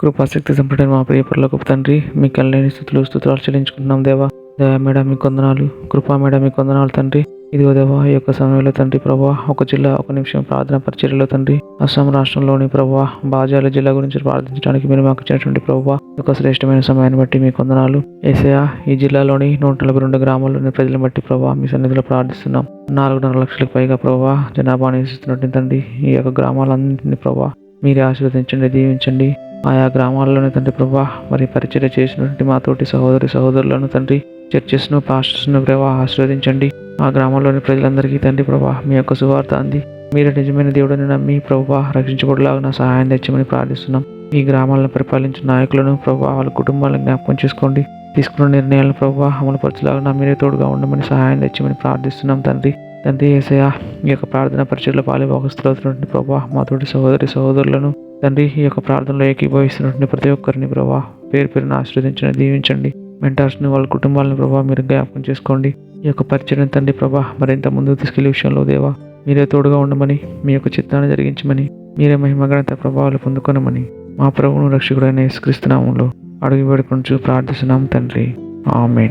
కృపాశక్తి సంపటైన మా ప్రియపరుల గొప్ప తండ్రి మీ కళ్ళని స్థుతులు స్థుతులు చెల్లించుకుంటున్నాం దేవా. దయా మేడం మీ కొందనాలు కృపా మేడం మీ కొందనాలు తండ్రి. ఇదిగో దేవా ఈ యొక్క సమయంలో తండ్రి ప్రభా ఒక జిల్లా ఒక నిమిషం ప్రార్థన పరిచర్యలో తండ్రి. అస్సాం రాష్ట్రంలోని ప్రభా బాజాల జిల్లా గురించి ప్రార్థించడానికి మీరు మాకు ఇచ్చినటువంటి ప్రభా ఒక శ్రేష్టమైన సమయాన్ని బట్టి మీ కొందనాలు. ఏసయా ఈ జిల్లాలోని నూట నలభై రెండు గ్రామాల్లోని ప్రజలను బట్టి ప్రభా మీ సన్నిధిలో ప్రార్థిస్తున్నాం. నాలుగున్నర లక్షలకు పైగా ప్రభా జనాభా నివసిస్తున్నటువంటి తండ్రి ఈ యొక్క గ్రామాలన్నింటినీ ప్రభా మీరే ఆశీర్వదించండి దీవించండి. ఆయా గ్రామాల్లోని తండ్రి ప్రభా మరి పరిచయ చేసినటువంటి మా తోటి సహోదరి సహోదరులను తండ్రి చర్చెస్ను పాస్టర్స్ను ప్రభా ఆశీర్వదించండి. ఆ గ్రామంలోని ప్రజలందరికీ తండ్రి ప్రభా మీ యొక్క సువార్త అంది. మీరు నిజమైన దేవుడిని నమ్మి ప్రభా రక్షించబడలాగా సహాయం తెచ్చమని ప్రార్థిస్తున్నాం. ఈ గ్రామాలను పరిపాలించిన నాయకులను ప్రభా వాళ్ళ కుటుంబాలను జ్ఞాపకం చేసుకోండి. తీసుకున్న నిర్ణయాలను ప్రభా అమలుపరచలాగా మీరే తోడుగా ఉండమని సహాయం తెచ్చమని ప్రార్థిస్తున్నాం తండ్రి. తండ్రి ఏసయ ఈ యొక్క ప్రార్థన పరిచయలో పాలు భాగస్థులవుతున్నటువంటి ప్రభా. మా తోటి సహోదరి సహోదరులను తండ్రి ఈ యొక్క ప్రార్థనలో ఏకీభవిస్తున్నటువంటి ప్రతి ఒక్కరిని ప్రభా పేరు పేరును ఆశీర్వదించండి దీవించండి. మెంటార్స్ని వాళ్ళ కుటుంబాలను ప్రభా మీరు జ్ఞాపకం చేసుకోండి. ఈ యొక్క పరిచయం తండ్రి ప్రభా మరింత ముందుకు తీసుకెళ్ళే విషయంలో దేవా మీరే తోడుగా ఉండమని మీ యొక్క చిత్తాన్ని జరిగించమని మీరే మహిమగణత ప్రభావాలు పొందుకొనమని మా ప్రభువును రక్షకుడైన యేసుక్రీస్తునామంలో అడుగు వేడుకొంచు ప్రార్థిస్తున్నాం తండ్రి. ఆమెన్.